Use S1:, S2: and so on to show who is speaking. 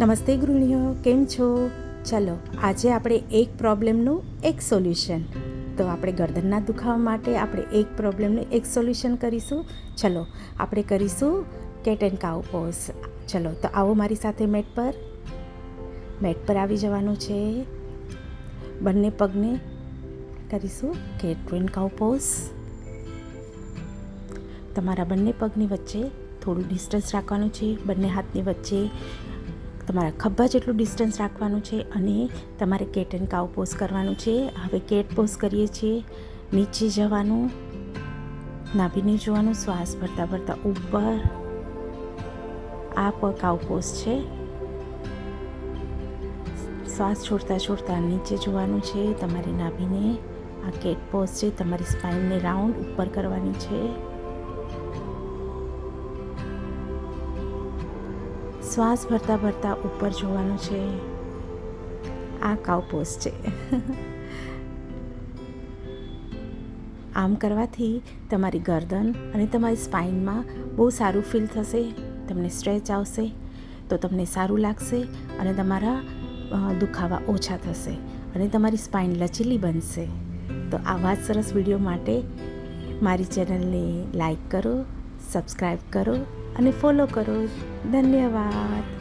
S1: નમસ્તે ગૃહિણીઓ, કેમ છો? ચલો, આજે આપણે એક પ્રોબ્લેમનું એક સોલ્યુશન. તો આપણે ગરદનના દુખાવા માટે આપણે એક પ્રોબ્લેમનું એક સોલ્યુશન કરીશું. ચલો, આપણે કરીશું કેટ એન્ડ કાઉ પોઝ. ચલો, તો આવો મારી સાથે મેટ પર. મેટ પર આવી જવાનું છે. બંને પગને કરીશું કેટ એન્ડ કાઉ પોઝ. તમારા બંને પગની વચ્ચે થોડું ડિસ્ટન્સ રાખવાનું છે. બંને હાથની વચ્ચે તમારા ખભા જેટલું ડિસ્ટન્સ રાખવાનું છે અને તમારે કેટ એન્ડ કાઉ પોઝ કરવાનું છે. હવે કેટ પોઝ કરીએ છીએ. નીચે જવાનું. નાભીને જોવાનું. શ્વાસ ભરતા ભરતા ઉપર. આ પ કાઉ પોઝ છે. શ્વાસ છોડતા છોડતા નીચે જોવાનું છે. તમારી નાભીને આ કેટ પોઝ છે. તમારી સ્પાઇનને રાઉન્ડ ઉપર કરવાની છે. શ્વાસ ભરતા ભરતા ઉપર જોવાનું છે. આ કાઉ પોઝ છે. આમ કરવાથી તમારી ગરદન અને તમારી સ્પાઇનમાં બહુ સારું ફીલ થશે, તમને સ્ટ્રેચ આવશે, તો તમને સારું લાગશે અને તમારા દુખાવા ઓછા થશે અને તમારી સ્પાઇન લચીલી બનશે. તો આવા જ સરસ વીડિયો માટે મારી ચેનલને લાઈક કરો સબસ્ક્રાઈબ કરો અને ફોલો કરો. ધન્યવાદ.